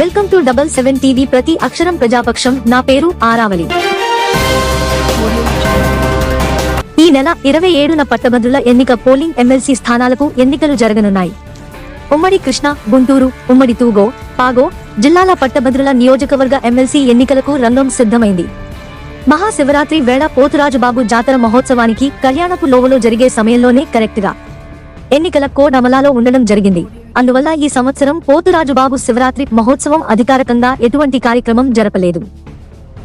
Welcome to double seven TV ప్రతి అక్షరం ప్రజాపక్షం. నా పేరు ఆరావళి. ఈ నెల ఇరవై ఏడున పట్టభద్రుల ఎన్నిక పోలింగ్ ఎమ్మెల్సీ స్థానాలకు ఎన్నికలు జరగనున్నాయి. ఉమ్మడి కృష్ణ గుంటూరు ఉమ్మడి తూగో పాగో జిల్లాల పట్టభద్రుల నియోజకవర్గ ఎమ్మెల్సీ ఎన్నికలకు రంగం సిద్ధమైంది. మహాశివరాత్రి వేళ పోతురాజుబాబు జాతర మహోత్సవానికి కళ్యాణపు లోవలో జరిగే సమయంలోనే కరెక్ట్గా. ఎన్నికల కోడ్ అమలాలో ఉండడం జరిగింది. అందువల్ల ఈ సంవత్సరం పోతురాజుబాబు శివరాత్రి మహోత్సవం అధికారికంగా ఎటువంటి కార్యక్రమం జరపలేదు.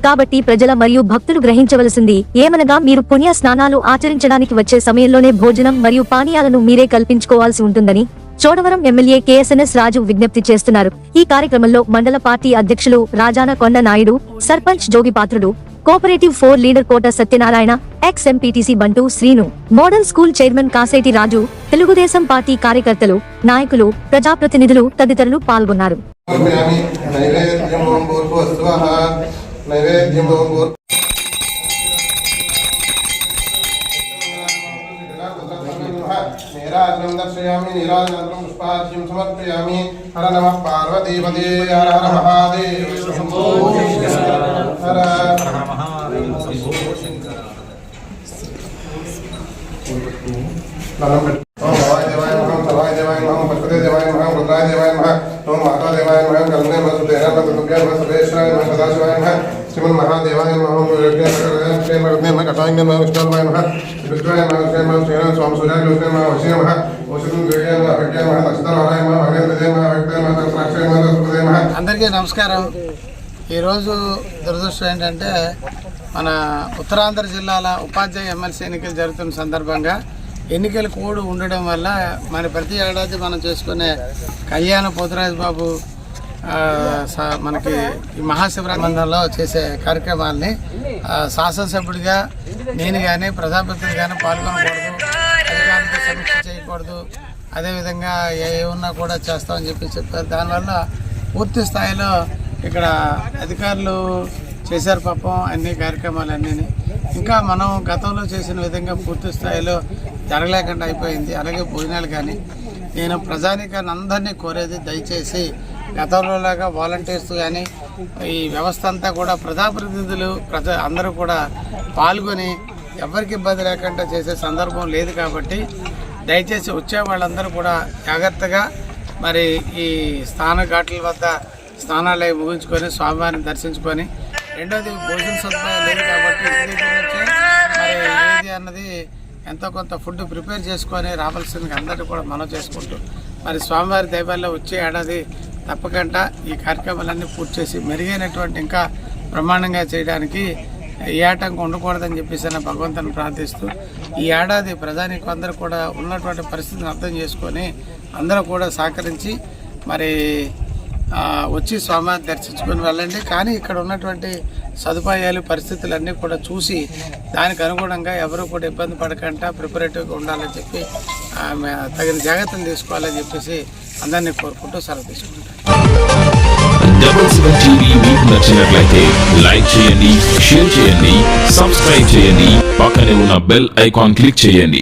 కాబట్టి ప్రజల మరియు భక్తులు గ్రహించవలసింది ఏమనగా మీరు పుణ్య స్నానాలు ఆచరించడానికి వచ్చే సమయంలోనే భోజనం మరియు పానీయాలను మీరే కల్పించుకోవాల్సి ఉంటుందని చోడవరం ఎమ్మెల్యే కేఎస్ఎన్ఎస్ రాజు విజ్ఞప్తి చేస్తున్నారు. ఈ కార్యక్రమంలో మండల పార్టీ అధ్యక్షులు Rajana Konda Naidu sarpanch Jogipatrudu cooperative for leader Kota Satyanarayana ex MPTC Bantu Srinu model school chairman Kaseti Raju Telugu Desam party కార్యకర్తలు నాయకులు ప్రజాప్రతినిధులు తదితరులు పాల్గొన్నారు. సమర్పయామి నీరాజనం దర్శయామి నీరాజనం పుష్పాద్యం సమర్పయామి. హర నమ పార్వతీపదే హర హర మహాదేవ. హర దండం పెట్టు ఓం దేవాయ నమః సర్వాయ దేవాయ మహం పశుపతే దేవాయ నమః రుద్రాయ దేవాయ నమః ఓం మాతా దేవాయ మహం కరుణే నమః సుదేన నమః దుర్గాయ నమః సదాశివాయ శ్రీమన్ మహాదేవాయ విష్ణువాయ విష్ణువాయ శ్రీరామ స్వామి సూర్యాయ నమః నమః వశీ నమః ఓషధం అభ్యాయ అందరికీ నమస్కారం. ఈరోజు దురదృష్టం ఏంటంటే మన ఉత్తరాంధ్ర జిల్లాల ఉపాధ్యాయ ఎమ్మెల్సీ ఎన్నికలు జరుగుతున్న సందర్భంగా ఎన్నికల కోడ్ ఉండడం వల్ల మన ప్రతి ఏడాది మనం చేసుకునే కళ్యాణ పోతురాజు బాబు స- మనకి ఈ మహాశివరాత్రి చేసే కార్యక్రమాల్ని శాసనసభ్యుడిగా నేను కానీ ప్రజాప్రతినిధి కానీ పాల్గొనకూడదు అధికారులతో సమీక్ష చేయకూడదు అదేవిధంగా ఏమన్నా ఏ ఉన్నా కూడా చేస్తామని చెప్పి చెప్పారు. దానివల్ల పూర్తి స్థాయిలో ఇక్కడ అధికారులు చేశారు పాపం అన్ని కార్యక్రమాలు అన్నీ ఇంకా మనం గతంలో చేసిన విధంగా పూర్తి స్థాయిలో జరగలేకుండా అయిపోయింది. అలాగే భోజనాలు కానీ నేను ప్రజానికాన్ని అందరినీ కోరేది దయచేసి గతంలో లాగా వాలంటీర్స్ కానీ ఈ వ్యవస్థ అంతా కూడా ప్రజాప్రతినిధులు ప్రజా అందరూ కూడా పాల్గొని ఎవరికి ఇబ్బంది లేకుండా చేసే సందర్భం లేదు కాబట్టి దయచేసి వచ్చే వాళ్ళందరూ కూడా జాగ్రత్తగా మరి ఈ స్నాన ఘాట్ల వద్ద స్నానాలు అవి ముగించుకొని స్వామివారిని దర్శించుకొని రెండోది భోజన సదుపాయం లేదు కాబట్టి మరి ఏది అన్నది ఎంతో కొంత ఫుడ్ ప్రిపేర్ చేసుకొని రావాల్సింది అందరూ కూడా మనం చేసుకుంటూ మరి స్వామివారి దైవాల్లో వచ్చే ఏడాది తప్పకుండా ఈ కార్యక్రమాలన్నీ పూర్తి చేసి మెరుగైనటువంటి ఇంకా ప్రమాణంగా చేయడానికి ఏ ఆటంకం ఉండకూడదని చెప్పేసి నేను భగవంతుని ప్రార్థిస్తూ ఈ ఏడాది ప్రజానికి అందరూ కూడా ఉన్నటువంటి పరిస్థితిని అర్థం చేసుకొని అందరూ కూడా సహకరించి మరి వచ్చి స్వామివారిని దర్శించుకొని వెళ్ళండి. కానీ ఇక్కడ ఉన్నటువంటి సదుపాయాలు పరిస్థితులన్నీ కూడా చూసి దానికి అనుగుణంగా ఎవరు కూడా ఇబ్బంది పడకుండా ప్రిపరేటివ్గా ఉండాలని చెప్పి ఆమె తగిన జాగ్రత్తలు తీసుకోవాలని చెప్పేసి అందరినీ కోరుకుంటూ సెలవు తీసుకుంటాను. లైక్ చేయండి షేర్ చేయండి సబ్స్క్రైబ్ చేయండి పక్కనే ఉన్న బెల్ ఐకాన్ క్లిక్ చేయండి.